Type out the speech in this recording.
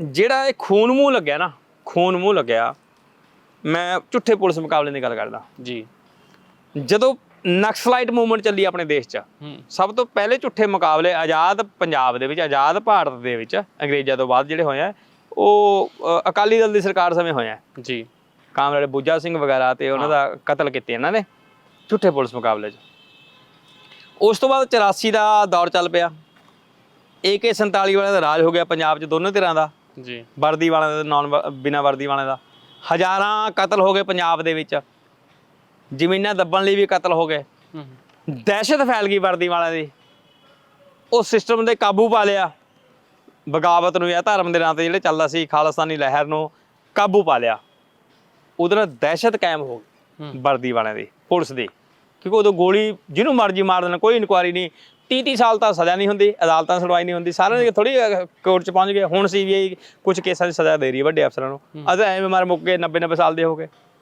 ਜਿਹੜਾ ਇਹ ਖੂਨ ਮੂੰਹ ਲੱਗਿਆ ਨਾ ਖੂਨ ਮੂੰਹ ਲੱਗਿਆ ਮੈਂ ਝੁੱਠੇ ਪੁਲਿਸ ਮੁਕਾਬਲੇ ਦੀ ਗੱਲ ਕਰਦਾ। ਜੀ। ਜਦੋਂ ਨਕਸਲਾਈਟ ਮੂਵਮੈਂਟ ਚੱਲੀ ਆਪਣੇ ਦੇਸ਼ 'ਚ ਸਭ ਤੋਂ ਪਹਿਲੇ ਝੁੱਠੇ ਮੁਕਾਬਲੇ ਆਜ਼ਾਦ ਪੰਜਾਬ ਦੇ ਵਿੱਚ ਆਜ਼ਾਦ ਭਾਰਤ ਦੇ ਵਿੱਚ ਅੰਗਰੇਜ਼ਾਂ ਤੋਂ ਬਾਅਦ ਜਿਹੜੇ ਹੋਏ ਆ ਉਹ ਅਕਾਲੀ ਦਲ ਦੀ ਸਰਕਾਰ ਸਮੇਂ ਹੋਏ ਆ। ਜੀ। ਕਾਮਰੇਡ ਬੁੱਜਾ ਸਿੰਘ ਵਗੈਰਾ ਤੇ ਉਹਨਾਂ ਦਾ ਕਤਲ ਕੀਤੇ ਇਹਨਾਂ ਨੇ ਝੁੱਠੇ ਪੁਲਿਸ ਮੁਕਾਬਲੇ 'ਚ। ਉਸ ਤੋਂ ਬਾਅਦ 84 ਦਾ ਦੌਰ ਚੱਲ ਪਿਆ। AK47 ਵਾਲਿਆਂ ਦਾ ਰਾਜ ਹੋ ਗਿਆ ਪੰਜਾਬ 'ਚ ਦੋਨੋਂ ਧਿਰਾਂ ਦਾ। ਜੀ। ਵਰਦੀ ਵਾਲਿਆਂ ਦਾ ਨਾਨ ਬਿਨਾ ਵਰਦੀ ਵਾਲਿਆਂ ਦਾ। ਹਜ਼ਾਰਾਂ ਕਤਲ ਹੋ ਗਏ ਪੰਜਾਬ ਦੇ ਵਿੱਚ। ਜ਼ਮੀਨਾਂ ਦੱਬਣ ਲਈ ਵੀ ਕਤਲ ਹੋ ਗਏ। ਦਹਿਸ਼ਤ ਫੈਲ ਗਈ ਵਰਦੀ ਵਾਲਿਆਂ ਦੀ। ਉਹ ਸਿਸਟਮ ਦੇ ਕਾਬੂ ਪਾ ਲਿਆ। ਬਗਾਵਤ ਨੂੰ ਜਾਂ ਧਰਮ ਦੇ ਨਾਂ ਤੇ ਜਿਹੜੇ ਚੱਲਦਾ ਸੀ ਖਾਲਸਾਨੀ ਲਹਿਰ ਨੂੰ ਕਾਬੂ ਪਾ ਲਿਆ। ਉਹਦੇ ਨਾਲ ਦਹਿਸ਼ਤ ਕਾਇਮ ਹੋ ਗਈ। ਵਰਦੀ ਵਾਲਿਆਂ ਦੀ ਪੁਲਿਸ ਦੀ। ਕਿਉਂਕਿ ਉਦੋਂ ਗੋਲੀ ਜਿਹਨੂੰ ਮਰਜ਼ੀ ਮਾਰ ਦੇਣਾ ਕੋਈ ਇਨਕੁਆਰੀ ਨਹੀਂ। 30 30 ਸਾਲ ਤਾਂ ਸਜ਼ਾ ਨਹੀਂ ਹੁੰਦੀ ਅਦਾਲਤਾਂ ਸੁਣਵਾਈ ਨਹੀਂ ਹੁੰਦੀ ਸਾਰਿਆਂ ਦੀ ਥੋੜੀ ਕੋਰਟ ਚ ਪਹੁੰਚ ਗਏ ਹੁਣ ਸੀਬੀਆਈ ਕੁਝ ਕੇਸਾਂ 'ਚ ਸਜ਼ਾ ਦੇ ਰਹੀ ਹੈ ਵੱਡੇ ਅਫਸਰਾਂ ਨੂੰ। ਅਦ ਐਵੇਂ ਮਾਰ ਮੁੱਕ ਗਏ 90 90 ਸਾਲ ਦੇ ਹੋ ਗਏ।